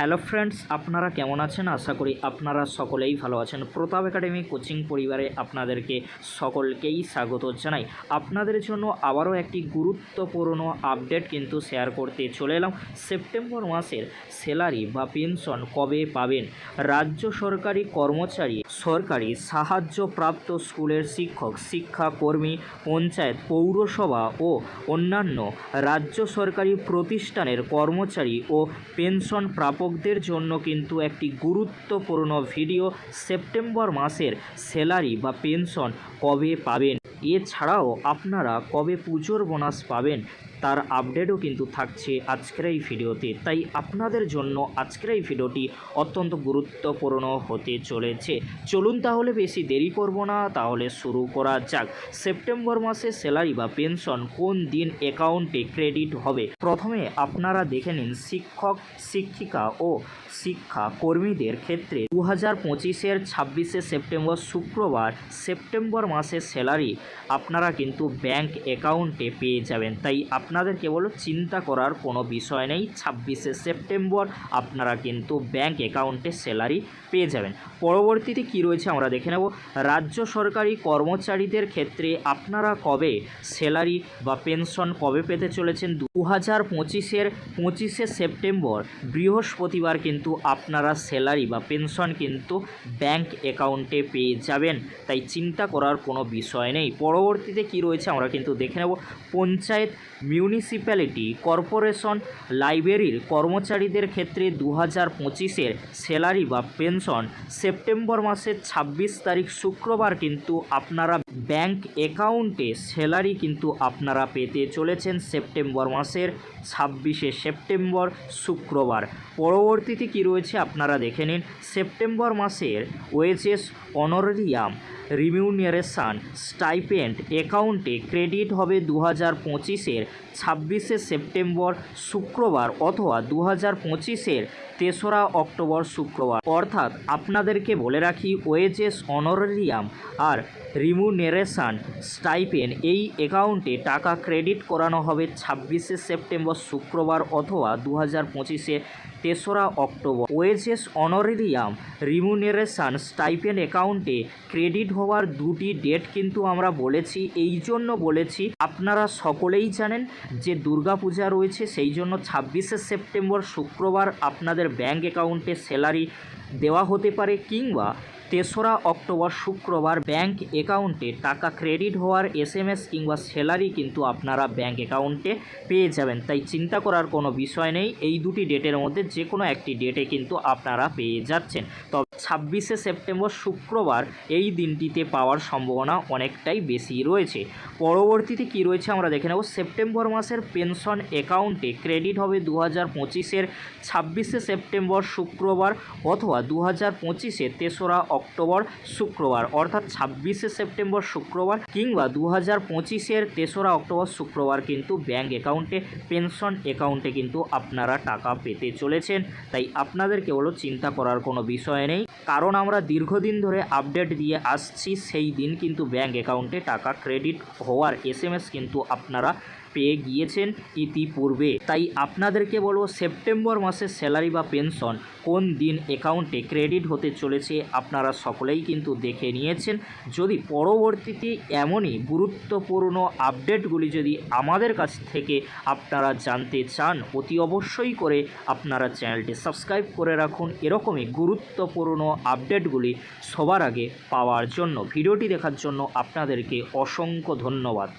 Hello friends, আপনারা কেমন আছেন? আশা করি আপনারা সকলেই ভালো আছেন। প্রতাপ একাডেমি কোচিং পরিবারে আপনাদেরকে সকলকেই স্বাগত জানাই। আপনাদের জন্য আবারও একটি গুরুত্বপূর্ণ আপডেট কিন্তু শেয়ার করতে চলে এলাম। সেপ্টেম্বর মাসের স্যালারি বা পেনশন কবে পাবেন? রাজ্য সরকারি কর্মচারী সরকারি সাহায্যপ্রাপ্ত স্কুলের শিক্ষক, শিক্ষাকর্মী, পঞ্চায়েত, পৌরসভা ও অন্যান্য রাজ্য সরকারি প্রতিষ্ঠানের কর্মচারী ও পেনশন প্রাপকদের জন্য কিন্তু একটি গুরুত্বপূর্ণ ভিডিও সেপ্টেম্বর মাসের স্যালারি বা পেনশন কবে পাবেন? এছাড়াও আপনারা কবে পুজোর বোনাস পাবেন তার আপডেটও কিন্তু থাকছে আজকের এই ভিডিওতে। তাই আপনাদের জন্য আজকের এই ভিডিওটি অত্যন্ত গুরুত্বপূর্ণ হতে চলেছে। চলুন তাহলে বেশি দেরি করব না, তাহলে শুরু করা যাক। সেপ্টেম্বর মাসে স্যালারি বা পেনশন কোন দিন অ্যাকাউন্টে ক্রেডিট হবে? প্রথমে আপনারা দেখে নিন শিক্ষক, শিক্ষিকা ও শিক্ষা কর্মীদের ক্ষেত্রে দু হাজার পঁচিশের ছাব্বিশে সেপ্টেম্বর শুক্রবার, সেপ্টেম্বর মাসে স্যালারি আপনারা কিন্তু ব্যাংক অ্যাকাউন্টে পেয়ে যাবেন। তাই আপনাদের কেবল চিন্তা করার কোনো বিষয় নেই। ছাব্বিশে সেপ্টেম্বর আপনারা কিন্তু ব্যাংক অ্যাকাউন্টে স্যালারি পেয়ে যাবেন। পরবর্তীতে কি রয়েছে আমরা দেখে নেব। রাজ্য সরকারি কর্মচারীদের ক্ষেত্রে আপনারা কবে স্যালারি বা পেনশন কবে পেতে চলেছেন? দু হাজার পঁচিশের পঁচিশে সেপ্টেম্বর বৃহস্পতিবার কিন্তু আপনারা স্যালারি বা পেনশন কিন্তু ব্যাংক অ্যাকাউন্টে পেয়ে যাবেন। তাই চিন্তা করার কোনো বিষয় নেই। পরবর্তীতে কি রয়েছে আমরা কিন্তু দেখে নেব। পঞ্চায়েত মিউনিসিপ্যালিটি কর্পোরেশন লাইব্রেরির কর্মচারীদের ক্ষেত্রে দু হাজার পঁচিশের স্যালারি বা পেনশন সেপ্টেম্বর মাসের ছাব্বিশ তারিখ শুক্রবার কিন্তু আপনারা ব্যাংক অ্যাকাউন্টে স্যালারি কিন্তু আপনারা পেতে চলেছেন সেপ্টেম্বর মাসের ছাব্বিশে সেপ্টেম্বর শুক্রবার। পরবর্তীতে কি রয়েছে আপনারা দেখে নিন। সেপ্টেম্বর মাসের ওয়েজেস অনরিয়াম রিমিউনারেশান স্টাইপেন্ড অ্যাকাউন্টে ক্রেডিট হবে দু হাজার পঁচিশের ছাব্বিশে সেপ্টেম্বর শুক্রবার অথবা দু হাজার পঁচিশের তেসরা অক্টোবর শুক্রবার। অর্থাৎ আপনাদেরকে বলে রাখি ওয়েজেস অনরিয়াম আর রিমুনারেশান স্টাইপেন এই অ্যাকাউন্টে টাকা ক্রেডিট করানো হবে ছাব্বিশে সেপ্টেম্বর শুক্রবার অথবা দু হাজার পঁচিশে তেসরা October. Wages honorarium remuneration stipend অ্যাকাউন্টে ক্রেডিট হওয়ার দুটি ডেট কিন্তু আমরা বলেছি, এই জন্য বলেছি, আপনারা সকলেই জানেন যে দুর্গা পূজা রয়েছে, সেই জন্য ছাব্বিশে সেপ্টেম্বর শুক্রবার আপনাদের ব্যাঙ্ক অ্যাকাউন্টে স্যালারি দেওয়া হতে পারে কিংবা তেসরা অক্টোবর শুক্রবার ব্যাংক অ্যাকাউন্টে টাকা ক্রেডিট হওয়ার এস এম এস কিংবা স্যালারি কিন্তু আপনারা ব্যাংক অ্যাকাউন্টে পেয়ে যাবেন। তাই চিন্তা করার কোনো বিষয় নেই, এই দুটি ডেটের মধ্যে যে কোনো একটি ডেটে কিন্তু আপনারা পেয়ে যাচ্ছেন। তবে ছাব্বিশে সেপ্টেম্বর শুক্রবার এই দিনটিতে পাওয়ার সম্ভাবনা অনেকটাই বেশি রয়েছে। পরবর্তীতে কী রয়েছে আমরা দেখে নেব। সেপ্টেম্বর মাসের পেনশন অ্যাকাউন্টে ক্রেডিট হবে দু হাজার পঁচিশের ছাব্বিশে সেপ্টেম্বর শুক্রবার অথবা দু হাজার পঁচিশে তেসরা অক্টোবর শুক্রবার, অর্থাৎ ছাব্বিশে সেপ্টেম্বর শুক্রবার কিংবা দু হাজার পঁচিশের তেসরা অক্টোবর শুক্রবার কিন্তু ব্যাঙ্ক অ্যাকাউন্টে পেনশন অ্যাকাউন্টে কিন্তু আপনারা টাকা পেতে চলেছেন। তাই আপনাদের কেবল চিন্তা করার কোনো বিষয় নেই। কারণ আমরা দীর্ঘদিন ধরে আপডেট দিয়ে আসছি, সেই দিন কিন্তু ব্যাঙ্ক অ্যাকাউন্টে টাকা ক্রেডিট হওয়ার এস কিন্তু আপনারা পেয়ে গিয়েছেন ইতিপূর্বে। তাই আপনাদেরকে বলব সেপ্টেম্বর মাসের স্যালারি বা পেনশন কোন দিন অ্যাকাউন্টে ক্রেডিট হতে চলেছে আপনারা সকলেই কিন্তু দেখে নিয়েছেন। যদি পরবর্তীতে এমনই গুরুত্বপূর্ণ আপডেটগুলি যদি আমাদের কাছ থেকে আপনারা জানতে চান, অতি অবশ্যই করে আপনারা চ্যানেলটি সাবস্ক্রাইব করে রাখুন। এরকমই গুরুত্বপূর্ণ আপডেটগুলি সবার আগে পাওয়ার জন্য, ভিডিওটি দেখার জন্য আপনাদেরকে অসংখ্য ধন্যবাদ।